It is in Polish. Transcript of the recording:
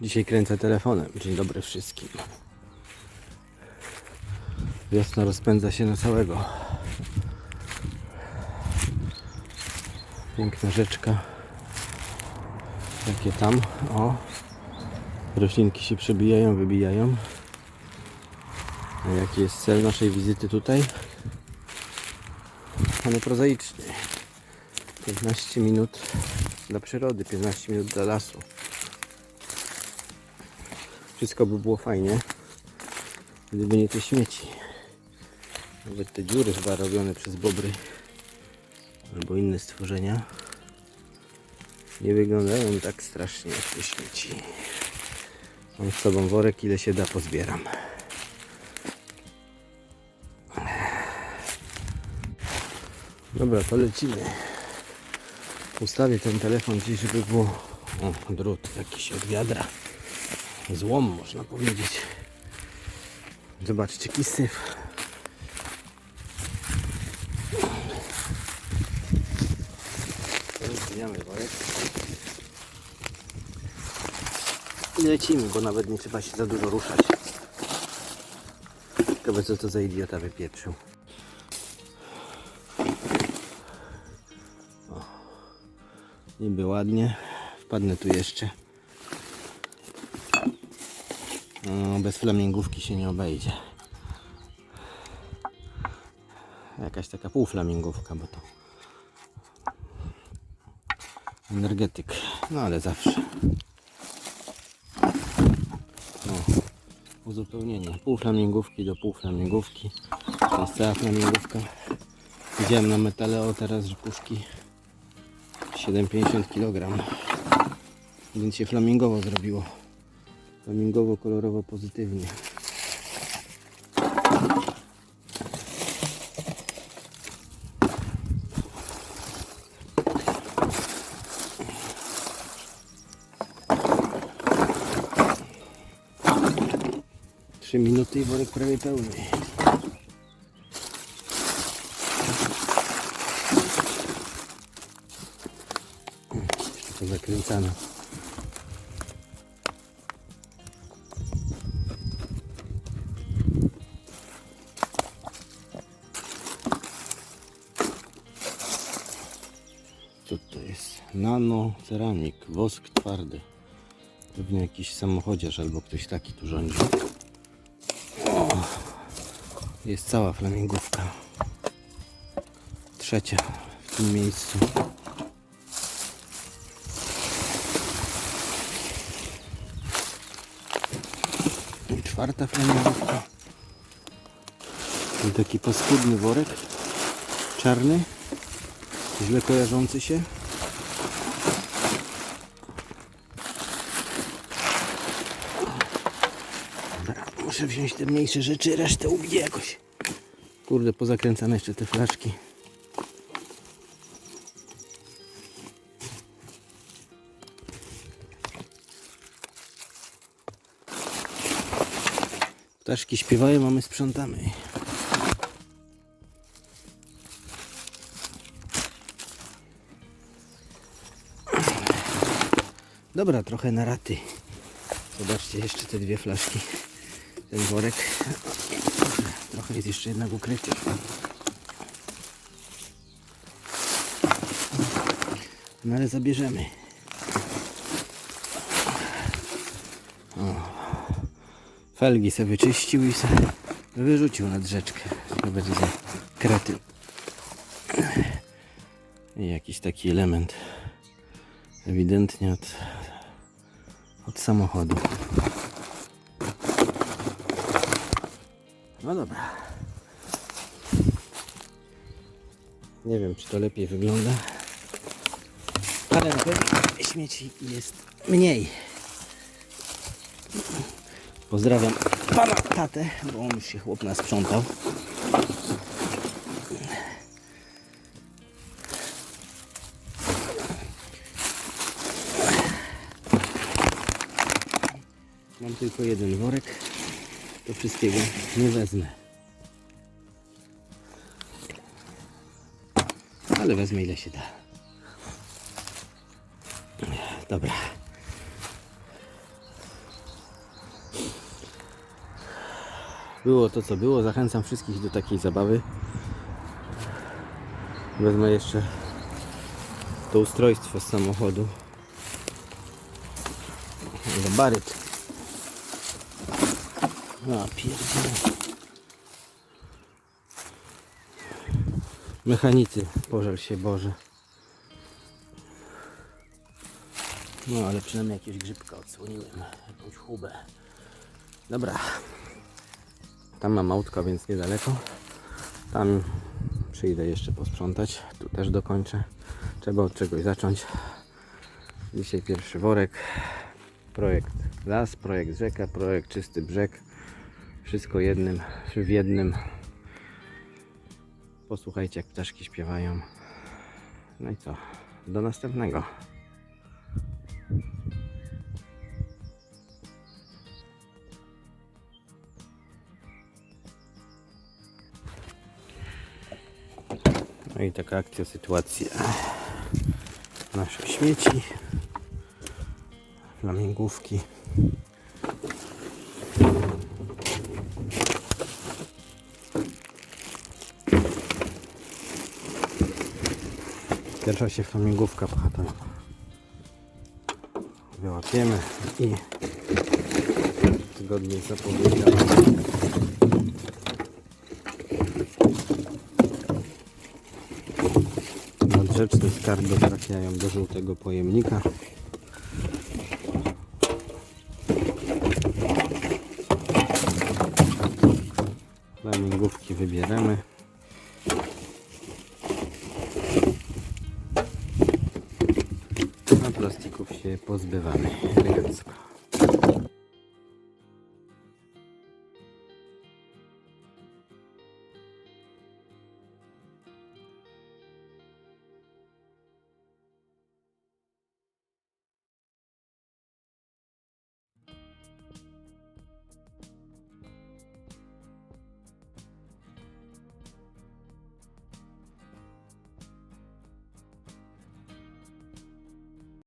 Dzisiaj kręcę telefonem. Dzień dobry wszystkim. Wiosna rozpędza się na całego. Piękna rzeczka. Jakie tam, o. Roślinki się przebijają, wybijają. A jaki jest cel naszej wizyty tutaj? Ale prozaiczny. 15 minut dla przyrody, 15 minut dla lasu. Wszystko by było fajnie, gdyby nie te śmieci. Nawet te dziury chyba robione przez bobry albo inne stworzenia nie wyglądają tak strasznie jak te śmieci. Mam z sobą worek, ile się da pozbieram. Dobra, to lecimy. Ustawię ten telefon gdzieś, żeby było... O, drut jakiś od wiadra. Złom można powiedzieć. Zobaczcie, jaki syf. Zmieniamy worek. I lecimy, bo nawet nie trzeba się za dużo ruszać. Ciekawe co to za idiota wypieprzył. O. Niby ładnie. Wpadnę tu jeszcze. No, bez flamingówki się nie obejdzie. Jakaś taka półflamingówka, bo to energetyk. No ale zawsze. No, uzupełnienie. Pół flamingówki do pół flamingówki. To jest cała flamingówka. Widziałem na metaleo teraz, że puszki 7,50 kg. Więc się flamingowo zrobiło. Flamingowo, kolorowo, pozytywnie. Trzy minuty i worek prawie pełny. Jeszcze to zakręcane. Nano ceramik, wosk twardy. Pewnie jakiś samochodziarz albo ktoś taki tu rządzi. Jest cała flamingówka. Trzecia w tym miejscu. I czwarta flamingówka. I taki paskudny worek. Czarny. Źle kojarzący się. Dobra, muszę wziąć te mniejsze rzeczy, resztę ubiję jakoś. Kurde, pozakręcane jeszcze te flaszki. Ptaszki śpiewają, a my sprzątamy. Dobra, trochę na raty. Zobaczcie jeszcze te dwie flaszki. Ten worek. Trochę jest jeszcze jednak ukryty. No ale zabierzemy. O. Felgi sobie wyczyścił i sobie wyrzucił nad rzeczkę. To będzie za krety. I jakiś taki element. Ewidentnie od, od samochodu. No dobra. Nie wiem, czy to lepiej wygląda. Ale na pewno śmieci jest mniej. Pozdrawiam pana tatę, bo on już się chłop nasprzątał. Mam tylko jeden worek to wszystkiego nie wezmę. Ale wezmę ile się da. Dobra. Było to co było. Zachęcam wszystkich do takiej zabawy. Wezmę jeszcze to ustrojstwo z samochodu. Gabaryt. No pierdziele. Mechanicy, pożal się Boże. No ale przynajmniej jakiegoś grzybka odsłoniłem, jakąś chubę. Dobra. Tam mam autko, więc niedaleko. Tam przyjdę jeszcze posprzątać. Tu też dokończę. Trzeba od czegoś zacząć. Dzisiaj pierwszy worek. Projekt las, projekt rzeka, projekt czysty brzeg. Wszystko jednym, w jednym. Posłuchajcie jak ptaszki śpiewają. No i co? Do następnego. No i taka akcja, sytuacja. Nasze śmieci. Flamingówki. Pierwsza się flamingówka pchata. Wyłapiemy i zgodnie z zapowiedziami Nadrzeczne skarby trafiają do żółtego pojemnika. Flamingówki wybieramy. A plastików się pozbywamy elegancko.